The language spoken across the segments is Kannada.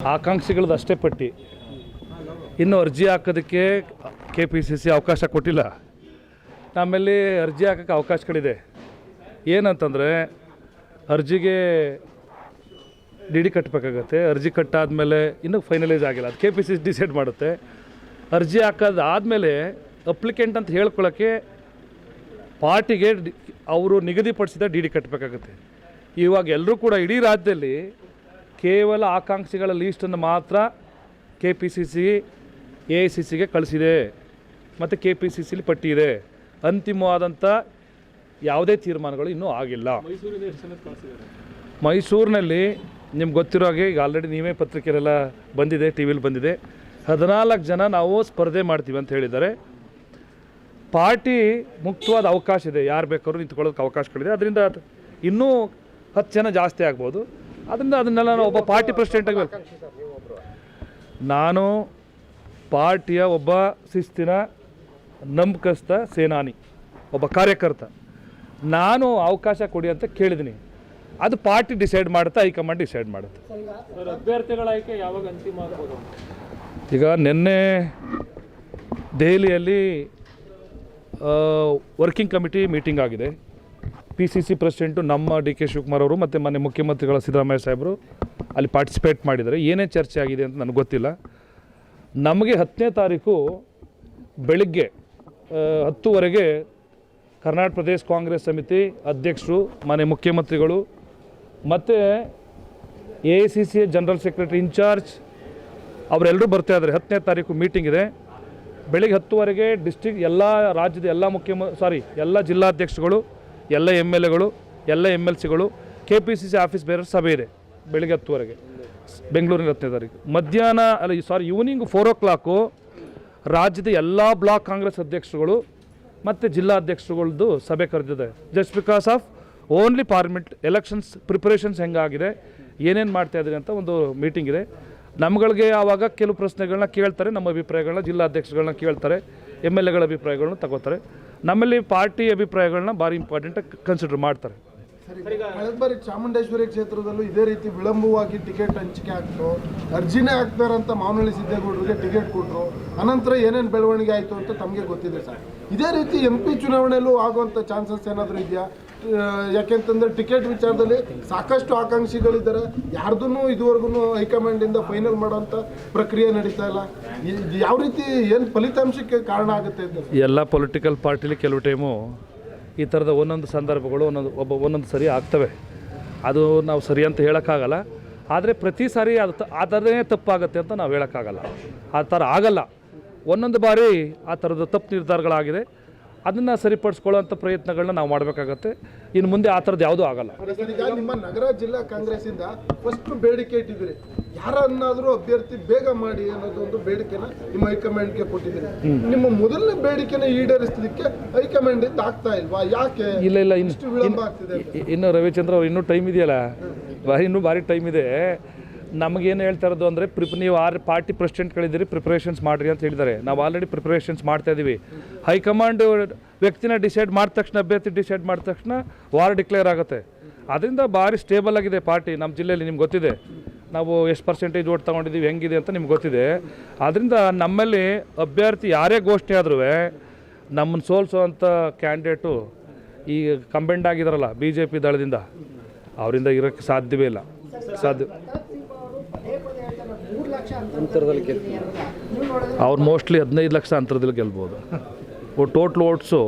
ಆಕಾಂಕ್ಷಿಗಳದ್ದು ಅಷ್ಟೇ ಪಟ್ಟಿ. ಇನ್ನು ಅರ್ಜಿ ಹಾಕೋದಕ್ಕೆ ಕೆ ಪಿ ಸಿ ಸಿ ಅವಕಾಶ ಕೊಟ್ಟಿಲ್ಲ. ನಮ್ಮಲ್ಲಿ ಅರ್ಜಿ ಹಾಕೋಕ್ಕೆ ಅವಕಾಶಗಳಿದೆ. ಏನಂತಂದರೆ, ಅರ್ಜಿಗೆ ಡಿ ಡಿ ಕಟ್ಟಬೇಕಾಗತ್ತೆ ಅರ್ಜಿ ಕಟ್ಟಾದಮೇಲೆ ಇನ್ನೂ ಫೈನಲೈಸ್ ಆಗಿಲ್ಲ. ಅದು ಕೆ ಪಿ ಸಿ ಡಿಸೈಡ್ ಮಾಡುತ್ತೆ. ಅರ್ಜಿ ಹಾಕೋದಾದಮೇಲೆ ಅಪ್ಲಿಕೆಂಟ್ ಅಂತ ಹೇಳ್ಕೊಳ್ಳೋಕ್ಕೆ ಪಾರ್ಟಿಗೆ ಅವರು ನಿಗದಿಪಡಿಸಿದ ಡಿ ಡಿ ಕಟ್ಟಬೇಕಾಗುತ್ತೆ ಇವಾಗ ಎಲ್ಲರೂ ಕೂಡ ಇಡೀ ರಾಜ್ಯದಲ್ಲಿ ಕೇವಲ ಆಕಾಂಕ್ಷಿಗಳ ಲೀಸ್ಟನ್ನು ಮಾತ್ರ K P C C A I C ಸಿಗೆ ಕಳಿಸಿದೆ. ಮತ್ತು ಕೆ ಪಿ ಸಿ ಸಿಲಿ ಪಟ್ಟಿ ಇದೆ. ಅಂತಿಮವಾದಂಥ ಯಾವುದೇ ತೀರ್ಮಾನಗಳು ಇನ್ನೂ ಆಗಿಲ್ಲ. ಮೈಸೂರಿನಲ್ಲಿ ನಿಮ್ಗೆ ಗೊತ್ತಿರೋ ಹಾಗೆ ಈಗ ಆಲ್ರೆಡಿ ನೀವೇ ಪತ್ರಿಕೆಯಲ್ಲೆಲ್ಲ ಬಂದಿದೆ ಟಿ ವಿಲಿ ಬಂದಿದೆ. ಹದಿನಾಲ್ಕು ಜನ ನಾವು ಸ್ಪರ್ಧೆ ಮಾಡ್ತೀವಿ ಅಂತ ಹೇಳಿದ್ದಾರೆ. ಪಾರ್ಟಿ ಮುಕ್ತವಾದ ಅವಕಾಶ ಇದೆ. ಯಾರು ಬೇಕಾದ್ರೂ ನಿಂತ್ಕೊಳ್ಳೋದಕ್ಕೆ ಅವಕಾಶಗಳಿದೆ. ಅದರಿಂದ ಅದು ಇನ್ನೂ ಹತ್ತು ಜನ ಜಾಸ್ತಿ ಆಗ್ಬೋದು. ಅದರಿಂದ ಅದನ್ನೆಲ್ಲ ನಾನು ಒಬ್ಬ ಪಾರ್ಟಿ ಪ್ರೆಸಿಡೆಂಟ್ ಆಗಿ ನಾನು ಪಾರ್ಟಿಯ ಒಬ್ಬ ಶಿಸ್ತಿನ ನಂಬಿಕಸ್ಥ ಸೇನಾನಿ ಒಬ್ಬ ಕಾರ್ಯಕರ್ತ. ನಾನು ಅವಕಾಶ ಕೊಡಿ ಅಂತ ಕೇಳಿದ್ದೀನಿ ಅದು ಪಾರ್ಟಿ ಡಿಸೈಡ್ ಮಾಡುತ್ತೆ ಹೈಕಮಾಂಡ್ ಡಿಸೈಡ್ ಮಾಡುತ್ತೆ. ಅಭ್ಯರ್ಥಿಗಳ ಆಯ್ಕೆ ಯಾವಾಗ ಅಂತಿಮ ಈಗ ನಿನ್ನೆ ದೆಹಲಿಯಲ್ಲಿ ವರ್ಕಿಂಗ್ ಕಮಿಟಿ ಮೀಟಿಂಗ್ ಆಗಿದೆ. ಪಿ ಸಿ ಸಿ ಪ್ರೆಸಿಡೆಂಟು ನಮ್ಮ ಡಿ ಕೆ ಶಿವಕುಮಾರ್ ಅವರು ಮತ್ತು ಮನೆ ಮುಖ್ಯಮಂತ್ರಿಗಳ ಸಿದ್ದರಾಮಯ್ಯ ಸಾಹೇಬರು ಅಲ್ಲಿ ಪಾರ್ಟಿಸಿಪೇಟ್ ಮಾಡಿದ್ದಾರೆ. ಏನೇ ಚರ್ಚೆ ಆಗಿದೆ ಅಂತ ನನಗೆ ಗೊತ್ತಿಲ್ಲ. ನಮಗೆ ಹತ್ತನೇ ತಾರೀಕು ಬೆಳಿಗ್ಗೆ ಹತ್ತುವರೆಗೆ ಕರ್ನಾಟಕ ಪ್ರದೇಶ ಕಾಂಗ್ರೆಸ್ ಸಮಿತಿ ಅಧ್ಯಕ್ಷರು, ಮನೆ ಮುಖ್ಯಮಂತ್ರಿಗಳು ಮತ್ತು A I C C general secretary in charge ಅವರೆಲ್ಲರೂ ಬರ್ತಾ ಇದ್ದಾರೆ. ಹತ್ತನೇ ತಾರೀಕು ಮೀಟಿಂಗ್ ಇದೆ. ಬೆಳಿಗ್ಗೆ ಹತ್ತುವರೆಗೆ ಡಿಸ್ಟಿಕ್ ಎಲ್ಲ ರಾಜ್ಯದ ಎಲ್ಲ ಮುಖ್ಯಮ ಸಾರಿ ಎಲ್ಲ ಜಿಲ್ಲಾಧ್ಯಕ್ಷಗಳು ಎಲ್ಲ ಎಂ ಎಲ್ ಎಗಳು ಎಲ್ಲ M L ಸಿಗಳು K P C C office ಬೇರೆ ಸಭೆ ಇದೆ ಬೆಳಿಗ್ಗೆ ಹತ್ತುವರೆಗೆ. ಬೆಂಗಳೂರಿನ ಹತ್ತನೇ ತಾರೀಕು. ಮಧ್ಯಾಹ್ನ, ಅಲ್ಲ sorry evening four o'clock ರಾಜ್ಯದ ಎಲ್ಲ ಬ್ಲಾಕ್ ಕಾಂಗ್ರೆಸ್ ಅಧ್ಯಕ್ಷರುಗಳು ಮತ್ತು ಜಿಲ್ಲಾಧ್ಯಕ್ಷರುಗಳದ್ದು ಸಭೆ ಕರೆದಿದೆ. Just because of only parliament elections preparations ಹೆಂಗಾಗಿದೆ, ಏನೇನು ಮಾಡ್ತಾ ಇದ್ದೀರಿ ಅಂತ ಒಂದು ಮೀಟಿಂಗ್ ಇದೆ. ನಮ್ಗಳಿಗೆ ಆವಾಗ ಕೆಲವು ಪ್ರಶ್ನೆಗಳನ್ನ ಕೇಳ್ತಾರೆ, ನಮ್ಮ ಅಭಿಪ್ರಾಯಗಳನ್ನ ಜಿಲ್ಲಾಧ್ಯಕ್ಷಗಳನ್ನ ಕೇಳ್ತಾರೆ. ಎಂ ಎಲ್ ಎಗಳ ಅಭಿಪ್ರಾಯಗಳನ್ನ ತಗೋತಾರೆ. ನಮ್ಮಲ್ಲಿ ಪಾರ್ಟಿ ಅಭಿಪ್ರಾಯಗಳನ್ನ ಭಾರಿ ಇಂಪಾರ್ಟೆಂಟ್ ಕನ್ಸಿಡರ್ ಮಾಡ್ತಾರೆ. ಬಾರಿ ಚಾಮುಂಡೇಶ್ವರಿ ಕ್ಷೇತ್ರದಲ್ಲೂ ಇದೇ ರೀತಿ ವಿಳಂಬವಾಗಿ ಟಿಕೆಟ್ ಹಂಚಿಕೆ ಆಗ್ತು. ಅರ್ಜಿನೇ ಹಾಕ್ತಾರಂತ ಮಾವನಹಳ್ಳಿ ಸಿದ್ದೇಗೌಡರಿಗೆ ಟಿಕೆಟ್ ಕೊಟ್ಟರು ಅನಂತರ ಏನೇನು ಬೆಳವಣಿಗೆ ಆಯಿತು ಅಂತ ತಮಗೆ ಗೊತ್ತಿದೆ ಸರ್. ಇದೇ ರೀತಿ ಎಂ ಪಿ ಚುನಾವಣೆಯಲ್ಲೂ ಆಗುವಂಥ ಚಾನ್ಸಸ್ ಏನಾದರೂ ಇದೆಯಾ? ಯಾಕೆಂತಂದ್ರೆ ಟಿಕೆಟ್ ವಿಚಾರದಲ್ಲಿ ಸಾಕಷ್ಟು ಆಕಾಂಕ್ಷಿಗಳಿದ್ದಾರೆ. ಯಾರ್ದೂ ಇದುವರೆಗೂ ಹೈಕಮಾಂಡಿಂದ ಫೈನಲ್ ಮಾಡೋಂಥ ಪ್ರಕ್ರಿಯೆ ನಡೀತಾ ಇಲ್ಲ. ಯಾವ ರೀತಿ, ಏನು ಫಲಿತಾಂಶಕ್ಕೆ ಕಾರಣ ಆಗುತ್ತೆ ಎಲ್ಲ ಪೊಲಿಟಿಕಲ್ ಪಾರ್ಟಿಲಿ ಕೆಲವು ಟೈಮು ಈ ಥರದ ಒಂದೊಂದು ಸಂದರ್ಭಗಳು ಒಂದೊಂದು ಒಬ್ಬ ಒಂದೊಂದು ಸರಿ ಆಗ್ತವೆ. ಅದು ನಾವು ಸರಿ ಅಂತ ಹೇಳೋಕ್ಕಾಗಲ್ಲ. ಆದರೆ ಪ್ರತಿ ಸಾರಿ ಅದು ಆ ಥರದೇ ತಪ್ಪಾಗುತ್ತೆ ಅಂತ ನಾವು ಹೇಳೋಕ್ಕಾಗಲ್ಲ. ಆ ಥರ ಆಗಲ್ಲ. ಒಂದೊಂದು ಬಾರಿ ಆ ಥರದ ತಪ್ಪು ನಿರ್ಧಾರಗಳಾಗಿದೆ. ಅದನ್ನು ಸರಿಪಡಿಸ್ಕೊಳ್ಳೋಂಥ ಪ್ರಯತ್ನಗಳನ್ನ ನಾವು ಮಾಡಬೇಕಾಗತ್ತೆ. ಇನ್ನು ಮುಂದೆ ಆ ಥರದ್ದು ಯಾವುದೂ ಆಗಲ್ಲ. ನಿಮ್ಮ ನಗರ ಜಿಲ್ಲಾ ಕಾಂಗ್ರೆಸ್ಸಿಂದ ಫಸ್ಟ್ ಬೇಡಿಕೆ ಇಟ್ಟಿದ್ದೀರಿ. ಯಾರನ್ನಾದರೂ ಅಭ್ಯರ್ಥಿ ಬೇಗ ಮಾಡಿ ಅನ್ನೋದು ಒಂದು ಬೇಡಿಕೆನ ನಿಮ್ಮ ಹೈಕಮಾಂಡ್ಗೆ ಕೊಟ್ಟಿದ್ದೀರಿ. ನಿಮ್ಮ ಮೊದಲನೇ ಬೇಡಿಕೆನ ಈಡೇರಿಸಲಿಕ್ಕೆ ಹೈಕಮಾಂಡ್ ಇಂದ ಆಗ್ತಾ ಇಲ್ವಾ? ಯಾಕೆ ಇಲ್ಲ ಇಲ್ಲ ಇನ್ನು ಇಷ್ಟು ವಿಳಂಬ ಆಗ್ತಿದೆ ಇನ್ನು ರವಿಚಂದ್ರ ಅವ್ರು ಇನ್ನೂ ಟೈಮ್ ಇದೆಯಲ್ಲ? ಭಾರಿ ಇನ್ನೂ ಭಾರಿ ಟೈಮ್ ಇದೆ. ನಮಗೇನು ಹೇಳ್ತಾ ಇರೋದು ಅಂದರೆ, ಪ್ರಿಪ್, ನೀವು ಆರು ಪಾರ್ಟಿ ಪ್ರೆಸಿಡೆಂಟ್ಗಳಿದ್ದೀರಿ ಪ್ರಿಪ್ರೇಷನ್ಸ್ ಮಾಡಿರಿ ಅಂತ ಹೇಳಿದ್ದಾರೆ. ನಾವು ಆಲ್ರೆಡಿ ಪ್ರಿಪ್ರೇಷನ್ಸ್ ಮಾಡ್ತಾ ಇದ್ದೀವಿ ಹೈಕಮಾಂಡ್ ವ್ಯಕ್ತಿನ ಡಿಸೈಡ್ ಮಾಡಿದ ತಕ್ಷಣ, ಅಭ್ಯರ್ಥಿ ಡಿಸೈಡ್ ಮಾಡಿದ ತಕ್ಷಣ ವಾರ್ ಡಿಕ್ಲೇರ್ ಆಗುತ್ತೆ. ಅದರಿಂದ ಭಾರಿ ಸ್ಟೇಬಲ್ ಆಗಿದೆ ಪಾರ್ಟಿ ನಮ್ಮ ಜಿಲ್ಲೆಯಲ್ಲಿ, ನಿಮ್ಗೆ ಗೊತ್ತಿದೆ. ನಾವು ಎಷ್ಟು ಪರ್ಸೆಂಟೇಜ್ ಓಟ್ ತೊಗೊಂಡಿದ್ದೀವಿ, ಹೆಂಗಿದೆ ಅಂತ ನಿಮ್ಗೆ ಗೊತ್ತಿದೆ. ಆದ್ದರಿಂದ ನಮ್ಮಲ್ಲಿ ಅಭ್ಯರ್ಥಿ ಯಾರೇ ಘೋಷಣೆ ಆದ್ರೂ ನಮ್ಮನ್ನು ಸೋಲಿಸೋವಂಥ ಕ್ಯಾಂಡಿಡೇಟು ಈ ಕಂಬೆಂಡ್ ಆಗಿದಾರಲ್ಲ ಬಿ ಜೆ ಪಿ ದಳದಿಂದ, ಅವರಿಂದ ಇರೋಕ್ಕೆ ಸಾಧ್ಯವೇ ಇಲ್ಲ. ಸಾಧ್ಯ ಅವ್ರು ಮೋಸ್ಟ್ಲಿ ಹದಿನೈದು ಲಕ್ಷ ಅಂತರದಲ್ಲಿ ಗೆಲ್ಬೋದು. ಟೋಟ್ಲ್ ಓಟ್ಸು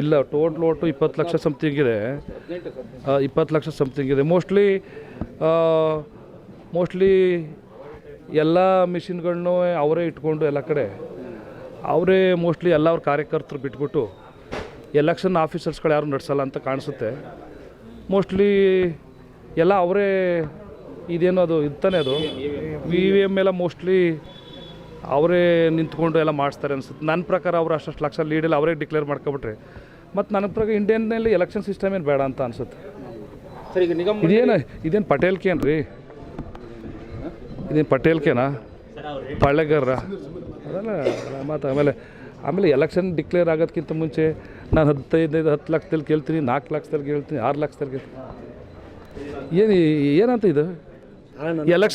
ಇಲ್ಲ ಟೋಟ್ಲ್ ಓಟು ಇಪ್ಪತ್ತು ಲಕ್ಷ ಸಮಥಿಂಗ್ ಇದೆ. ಇಪ್ಪತ್ತು ಲಕ್ಷ ಸಮಥಿಂಗ್ ಇದೆ. ಮೋಸ್ಟ್ಲಿ ಮೋಸ್ಟ್ಲಿ ಎಲ್ಲ ಮಿಷಿನ್ಗಳನ್ನೂ ಅವರೇ ಇಟ್ಕೊಂಡು ಎಲ್ಲ ಕಡೆ, ಅವರೇ ಮೋಸ್ಟ್ಲಿ ಎಲ್ಲ ಅವ್ರ ಕಾರ್ಯಕರ್ತರು ಬಿಟ್ಬಿಟ್ಟು ಎಲೆಕ್ಷನ್ ಆಫೀಸರ್ಸ್ಗಳು ಯಾರು ನಡೆಸಲ್ಲ ಅಂತ ಕಾಣಿಸುತ್ತೆ. ಮೋಸ್ಟ್ಲಿ ಎಲ್ಲ ಅವರೇ ಇದೇನೋ ಅದು ಇರ್ತಾನೆ ಅದು. ವಿ ವಿ ಎಂ ಎಲ್ಲ ಮೋಸ್ಟ್ಲಿ ಅವರೇ ನಿಂತ್ಕೊಂಡು ಎಲ್ಲ ಮಾಡಿಸ್ತಾರೆ ಅನ್ಸುತ್ತೆ. ನನ್ನ ಪ್ರಕಾರ ಅವರು ಅಷ್ಟಷ್ಟು ಲಕ್ಷ ಲೀಡೆಲ್ಲ ಅವರೇ ಡಿಕ್ಲೇರ್ ಮಾಡ್ಕೊಬಿಟ್ರೆ. ಮತ್ತು ನನ್ನ ಪ್ರಕಾರ ಇಂಡಿಯನ್ನಲ್ಲಿ ಎಲೆಕ್ಷನ್ ಸಿಸ್ಟಮ್ ಏನು ಬೇಡ ಅಂತ ಅನಿಸುತ್ತೆ. ಸರಿ ಈಗ ನಿಗಮ ಇದೇನು ಇದೇನು ಪಟೇಲ್ಕೇನು ರೀ? ಇದೇನು ಪಟೇಲ್ಕೇನಾ? ಪಳ್ಳೆಗರ್ರ ಅದಲ್ಲ ಮತ್ತು ಆಮೇಲೆ ಆಮೇಲೆ ಎಲೆಕ್ಷನ್ ಡಿಕ್ಲೇರ್ ಆಗೋದಕ್ಕಿಂತ ಮುಂಚೆ ನಾನು ಹದಿನೈದು ಹತ್ತು ಲಕ್ಷದಲ್ಲಿ ಕೇಳ್ತೀನಿ ನಾಲ್ಕು ಲಕ್ಷದಲ್ಲಿ ಕೇಳ್ತೀನಿ ಆರು ಲಕ್ಷದಲ್ಲಿ ಕೇಳ್ತೀನಿ. ಏನು ಏನಂತ ಇದು? ಎಲೆಕ್ಷನ್